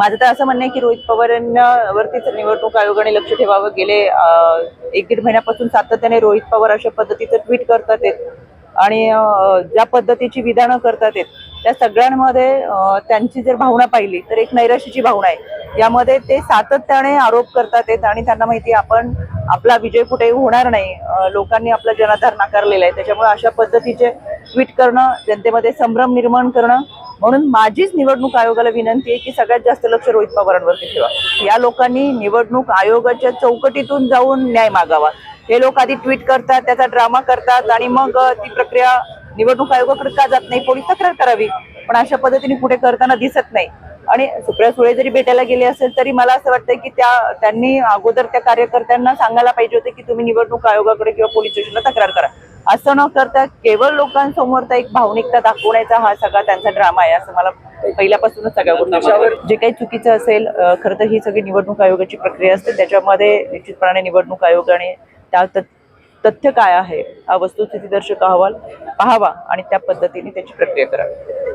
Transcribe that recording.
माझं तर असं म्हणणं आहे की रोहित पवारांवरतीच निवडणूक आयोगाने लक्ष ठेवावं. गेले एक दीड महिन्यापासून सातत्याने रोहित पवार अशा पद्धतीचं ट्विट करतात आहेत. आणि ज्या पद्धतीची विधानं करतात आहेत त्या सगळ्यांमध्ये त्यांची जर भावना पाहिली तर एक नैराश्याची भावना आहे. यामध्ये ते सातत्याने आरोप करतात आहेत आणि त्यांना माहिती आहे आपण आपला विजय कुठेही होणार नाही. लोकांनी आपला जनाधार नाकारलेला आहे. त्याच्यामुळे अशा पद्धतीचे ट्विट करणं जनतेमध्ये संभ्रम निर्माण करणं म्हणून माझीच निवडणूक आयोगाला विनंती आहे की सगळ्यात जास्त लक्ष रोहित पवारांवरती ठेवा. या लोकांनी निवडणूक आयोगाच्या चौकटीतून जाऊन न्याय मागावा. हे लोक आधी ट्विट करतात त्याचा ड्रामा करतात आणि मग ती प्रक्रिया निवडणूक आयोगाकडे का जात नाही पोलीस तक्रार करावी? पण अशा पद्धतीने पुढे करताना दिसत नाही. आणि सुप्रिया सुळे जरी भेटायला गेले असेल तरी मला असं वाटतं की त्या त्यांनी अगोदर त्या कार्यकर्त्यांना सांगायला पाहिजे होते की तुम्ही निवडणूक आयोगाकडे किंवा पोलीस स्टेशनला तक्रार करा. असं न करता केवळ लोकांसमोर एक भावनिकता दाखवण्याचा हा सगळा त्यांचा ड्रामा आहे असं मला पहिल्यापासूनच सगळ्या गोष्टी जे काही चुकीचं असेल खरं तर ही सगळी निवडणूक आयोगाची प्रक्रिया असते. त्याच्यामध्ये निश्चितपणाने निवडणूक आयोगाने त्या तथ- तथ्य काय आहे हा वस्तुस्थितीदर्शक अहवाल पाहावा आणि त्या पद्धतीने त्याची प्रक्रिया करावी.